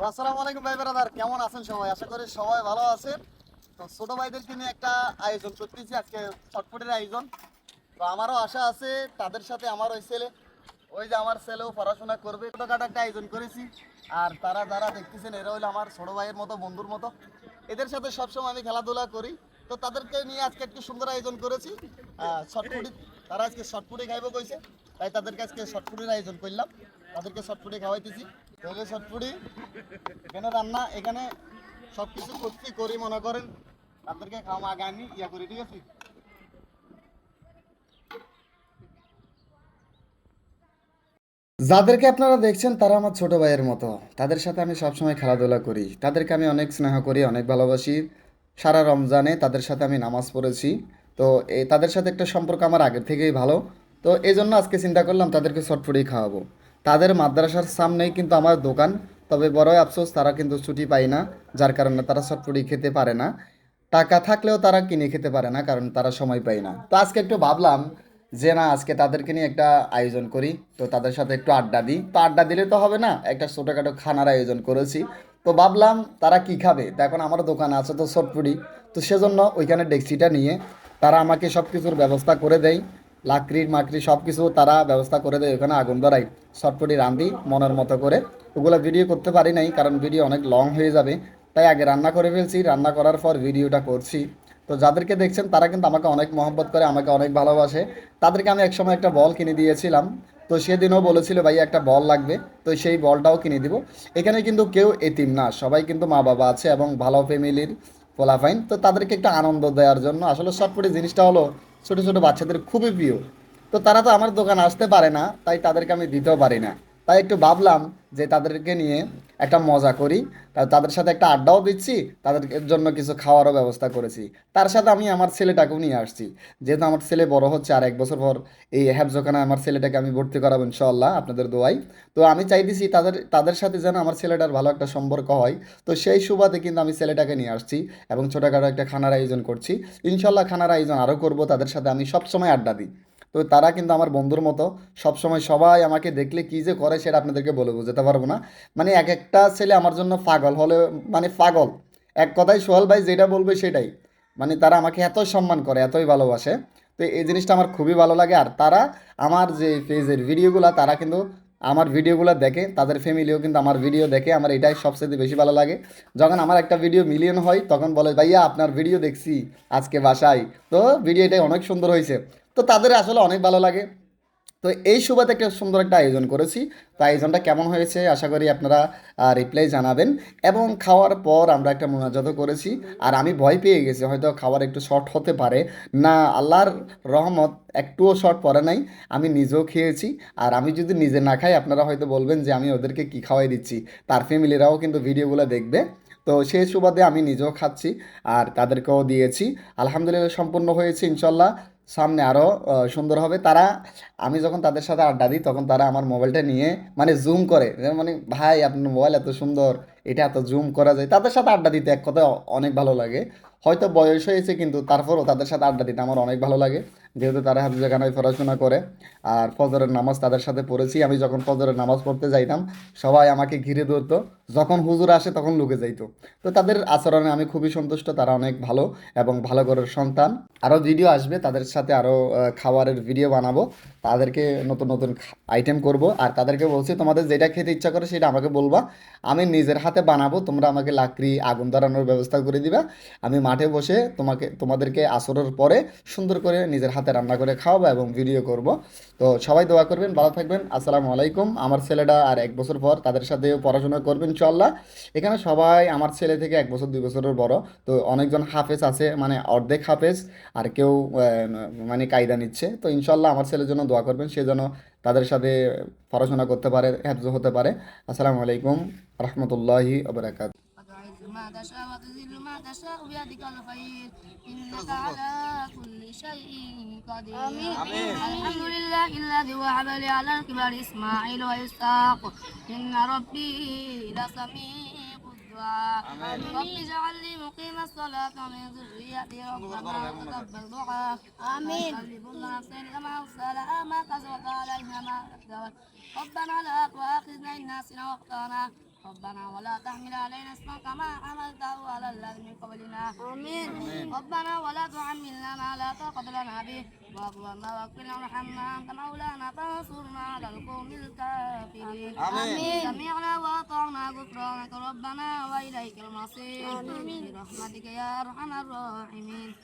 তো আসসালামু আলাইকুম ভাই ব্রাদার কেমন আছেন সবাই? আশা করি সবাই ভালো আছেন। তো ছোট ভাইদেরকে নিয়ে একটা আয়োজন করতেছি, আজকে ছটফটের আয়োজন। তো আমারও আশা আছে, তাদের সাথে আমার ওই ছেলে, ওই যে আমার ছেলেও পড়াশোনা করবে। ছোটখাটো একটা আয়োজন করেছি, আর তারা যারা দেখতেছেন, এরা হলো আমার ছোট ভাইয়ের মতো, বন্ধুর মতো। এদের সাথে সবসময় আমি খেলাধুলা করি। তো তাদেরকে নিয়ে আজকে একটু সুন্দর আয়োজন করেছি। শর্টফুটি তারা আজকে শর্টফুটি খাইবো কইছে, তাই তাদেরকে আজকে শর্টফুটির আয়োজন করলাম। তাদেরকে শর্টফুটি খাওয়াইতেছি। তাহলে শর্টফুটি এখানে রান্না, এখানে সব কিছু করছি, করি মনে করেন। তাদেরকে খাওয়া আগে আমি ইয়া করি, ঠিক আছে? যাদেরকে আপনারা দেখছেন, তারা আমার ছোট ভাইয়ের মতো। তাদের সাথে আমি সবসময় খেলাধুলা করি। তাদেরকে আমি অনেক স্নেহ করি, অনেক ভালোবাসি। সারা রমজানে তাদের সাথে আমি নামাজ পড়েছি। তো তাদের সাথে একটা সম্পর্ক আমার আগের থেকেই ভালো। তো এই জন্য আজকে চিন্তা করলাম তাদেরকে চটফুটি খাওয়াবো। তাদের মাদ্রাসার সামনেই কিন্তু আমার দোকান। তবে বড়ই আফসোস, তারা কিন্তু ছুটি পায় না, যার কারণে তারা চটফুটি খেতে পারে না। টাকা থাকলেও তারা কিনে খেতে পারে না, কারণ তারা সময় পায় না। তো আজকে একটু ভাবলাম যে, না, আজকে তাদেরকে নিয়ে একটা আয়োজন করি। তো তাদের সাথে একটু আড্ডা দিই। তো আড্ডা দিলে তো হবে না, একটা ছোটোখাটো খানার আয়োজন করেছি। তো ভাবলাম, তারা কি খাবে? তো এখন আমার দোকান আছে তো চটপুরি তো সেজন্য ওইখানে ডেক্সিটা নিয়ে তারা আমাকে সব কিছুর ব্যবস্থা করে দেয়। লাকড়ির মাকড়ি সব কিছু তারা ব্যবস্থা করে দেয় ওখানে আগুন ধরাই চটপটি রান্ধি মনের মতো করে। ওগুলো ভিডিও করতে পারি নাই, কারণ ভিডিও অনেক লং হয়ে যাবে। তাই আগে রান্না করে ফেলছি, রান্না করার পর ভিডিওটা করছি। তো যাদেরকে দেখছেন, তারা কিন্তু আমাকে অনেক মহব্বত করে, আমাকে অনেক ভালোবাসে। তাদেরকে আমি একসময় একটা বল কিনে দিয়েছিলাম। তো সেদিনও বলেছিল, ভাই, একটা বল লাগবে। তো সেই বলটাও কিনে দিব। এখানে কিন্তু কেউ এতিম না, সবাই কিন্তু মা বাবা আছে এবং ভালো ফ্যামিলির ফলাফাইন তো তাদেরকে একটা আনন্দ দেওয়ার জন্য আসলে শর্টফুটি জিনিসটা হলো ছোটো ছোট বাচ্চাদের খুবই প্রিয়। তো তারা তো আমার দোকান আসতে পারে না, তাই তাদেরকে আমি দিতেও পারি না। তাই একটু ভাবলাম যে তাদেরকে নিয়ে একটা মজা করি। তাদের সাথে একটা আড্ডাও দিচ্ছি, তাদের জন্য কিছু খাওয়ারও ব্যবস্থা করেছি। তার সাথে আমি আমার ছেলেটাকেও নিয়ে আসছি। যেহেতু আমার ছেলে বড় হচ্ছে আর এক বছর পর এই হ্যাবজোখানে আমার ছেলেটাকে আমি ভর্তি করাবো ইনশাল্লাহ আপনাদের দোয়াই তো আমি চাইতেছি তাদের তাদের সাথে যেন আমার ছেলেটার ভালো একটা সম্পর্ক হয়। তো সেই সুবাদে কিন্তু আমি ছেলেটাকে নিয়ে আসছি এবং ছোটোখাটো একটা খানার আয়োজন করছি। ইনশাল্লাহ খানার আয়োজন আরও করব, তাদের সাথে আমি সবসময় আড্ডা দিই। তো তারা কিন্তু আমার বন্ধুর মতো সবসময় সবাই আমাকে দেখলে কী যে করে সেটা আপনাদেরকে বলে বোঝাতে পারব না। মানে এক একটা ছেলে আমার জন্য পাগল হলে মানে পাগল। এক কথায় সোহেল ভাই যেটা বলবে সেটাই। মানে তারা আমাকে এতই সম্মান করে, এতই ভালোবাসে। তো এই জিনিসটা আমার খুবই ভালো লাগে। আর তারা আমার যে পেজের ভিডিওগুলো, তারা কিন্তু আমার ভিডিওগুলো দেখে, তাদের ফ্যামিলিও কিন্তু আমার ভিডিও দেখে, আমার এটাই সবচেয়ে বেশি ভালো লাগে। যখন আমার একটা ভিডিও মিলিয়ন হয়, তখন বলে, ভাইয়া, আপনার ভিডিও দেখছি আজকে বাসায়। তো ভিডিও এটাই অনেক সুন্দর হয়েছে। তো তাদের আসলে অনেক ভালো লাগে। তো এই সুবাদে একটা সুন্দর একটা আয়োজন করেছি। তো আয়োজনটা কেমন হয়েছে আশা করি আপনারা রিপ্লাই জানাবেন। এবং খাওয়ার পর আমরা একটা মোনাজাত করেছি। আর আমি ভয় পেয়ে গেছি, হয়তো খাবার একটু শর্ট হতে পারে। না, আল্লাহর রহমত একটুও শর্ট পড়ে নাই। আমি নিজেও খেয়েছি। আর আমি যদি নিজে না খাই, আপনারা হয়তো বলবেন যে আমি ওদেরকে কী খাওয়াই দিচ্ছি। তার ফ্যামিলিরাও কিন্তু ভিডিওগুলো দেখবে। তো সেই সুবাদে আমি নিজেও খাচ্ছি। আর তাদেরকেও দিয়েছি। আলহামদুলিল্লাহ সম্পূর্ণ হয়েছে ইনশাল্লাহ সামনে আরও সুন্দর হবে। তারা, আমি যখন তাদের সাথে আড্ডা দিই, তখন তারা আমার মোবাইলটা নিয়ে মানে জুম করে। মানে ভাই, আপনার মোবাইল এত সুন্দর, এটা এত জুম করা যায়। তাদের সাথে আড্ডা দিতে এক কথা অনেক ভালো লাগে। হয়তো বয়স হয়েছে, কিন্তু তারপরও তাদের সাথে আড্ডা দিতে আমার অনেক ভালো লাগে। যেহেতু তারা হাফিজাখানায় পড়াশোনা করে, আর ফজরের নামাজ তাদের সাথে পড়েছি। আমি যখন ফজরের নামাজ পড়তে যাইতাম, সবাই আমাকে ঘিরে ধরতো। যখন হুজুর আসে তখন লুকে যাইতো। তো তাদের আচরণে আমি খুবই সন্তুষ্ট, তারা অনেক ভালো এবং ভালো ঘরের সন্তান। আরও ভিডিও আসবে, তাদের সাথে আরও খাবারের ভিডিও বানাবো। তাদেরকে নতুন নতুন আইটেম করব। আর তাদেরকে বলছি, তোমাদের যেটা খেতে ইচ্ছা করে সেটা আমাকে বলবা। আমি নিজের হাতে বানাবো, তোমরা আমাকে লাকড়ি, আগুন ধরানোর ব্যবস্থা করে দিবা। আমি মাঠে বসে তোমাকে, তোমাদেরকে আসরের পরে সুন্দর করে নিজের হাতে রান্না করে খাওয়াবো এবং ভিডিও করব। তো সবাই দোয়া করবেন, ভালো থাকবেন। আসসালামু আলাইকুম। আমার ছেলেটা আর এক বছর পর তাদের সাথেও পড়াশোনা করবেন ইনশাল্লাহ এখানে সবাই আমার ছেলে থেকে এক বছর, দুই বছরের বড়। তো অনেকজন হাফেজ আছে মানে অর্ধেক হাফেজ। আর কেউ মানে কায়দা নিচ্ছে। তো ইনশাল্লাহ আমার ছেলের জন্য দোয়া করবেন সে যেন তাদের সাথে পড়াশোনা করতে পারে হ্যাফজ হতে পারে আসসালামু আলাইকুম রহমতুল্লাহি আবরাকাত وتعز ما تشاء وتذل ما تشاء بيدك الخير إنك على كل شيء قدير آمين الحمد لله الذي وهب لي على الكبر إسماعيل وإسحاق إن ربي لسميع الدعاء رب اجعل لي مقيم الصلاة ومن ذريتي ربنا وتقبل دعاء. آمين. كل نفس كما أرسلها ما كسبت عليها ما كسبت ربنا لا تؤاخذنا إن نسينا وأخطأنا. ربنا ولا تحمل علينا اسما كما حملته على الذين من قبلنا. آمين. ربنا ولا تحملنا ما لا طاقة لنا به. واعف عنا واغفر لنا وارحمنا أنت مولانا فانصرنا على القوم الكافرين. آمين. سمعنا غفرانك ربنا وإليك المصير برحمتك يا أرحم الراحمين